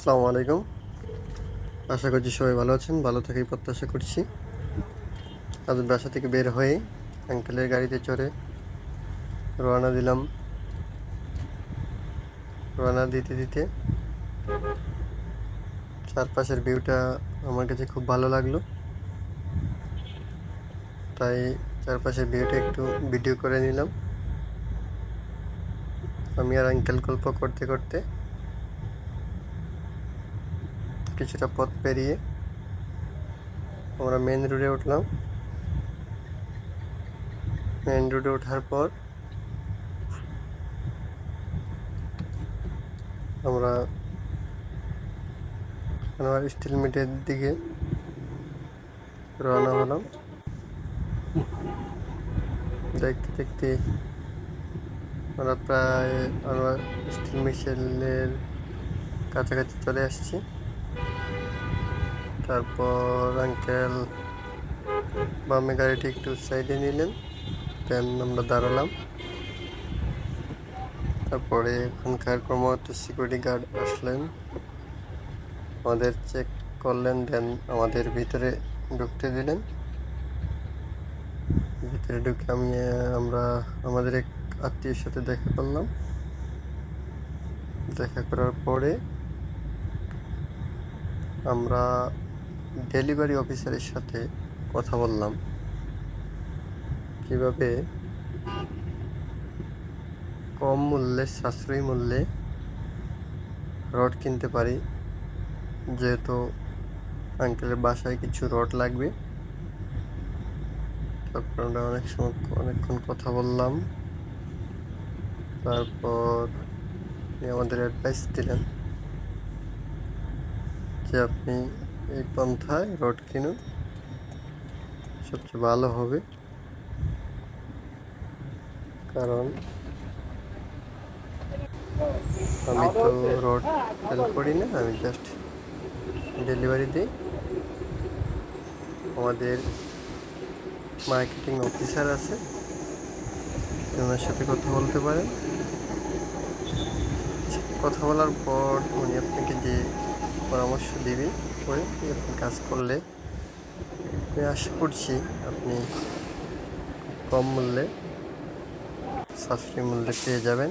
আসসালামু আলাইকুম। আশা করছি সবাই ভালো আছেন, ভালো থেকেই প্রত্যাশা করছি। আজ বাসা থেকে বের হয়ে আঙ্কেলের গাড়িতে চড়ে রওনা দিলাম। রওনা দিতে দিতে চারপাশের ভিউটা আমার কাছে খুব ভালো লাগল। তাই চারপাশের ভিউটা একটু ভিডিও করে নিলাম। আমি আর আঙ্কেল গল্প করতে করতে কিছুটা পথ পেরিয়ে আমরা মেন রোডে উঠলাম। মেন রোডে ওঠার পর আমরা আমার স্টিল মিটের দিকে রওনা হলাম। দেখতে দেখতে আমরা প্রায় আমরা স্টিল মিশেলের কাছাকাছি চলে আসছি। তারপর আঙ্কেল বামে গাড়িটি একটু সাইডে নিলেন দেন আমরা দাঁড়ালাম। তারপরে এখানকার ক্রমাগত সিকিউরিটি গার্ড আসলেন। আমাদের চেক করলেন দেন আমাদের ভিতরে ঢুকতে দিলেন। ভিতরে ঢুকে আমি, আমরা আমাদের এক আত্মীয়ের সাথে দেখা করলাম। দেখা করার পরে আমরা ডেলিভারি অফিসারের সাথে কথা বললাম। কীভাবে? কম মূল্যে, সাশ্রয়ী মূল্যে রড কিনতে পারি। যেহেতু আঙ্কেলের বাসায় কিছু রড লাগবে। তারপর আমরা অনেক সময় অনেকক্ষণ কথা বললাম। তারপর আমাদের অ্যাডভাইস দিলেন। যে আপনি এই পন্থায় রড কিনুন, সবচেয়ে ভালো হবে। কারণ আমি তো রড সেল করি না, আমি জাস্ট ডেলিভারি দিই। আমাদের মার্কেটিং অফিসার আছে, ওনার সাথে কথা বলতে পারেন। কথা বলার পর উনি আপনাকে যে পরামর্শ দিবি করে এরকম কাজ করলে। আমি আশা করছি আপনি কম মূল্যে, সাশ্রয়ী মূল্যে পেয়ে যাবেন।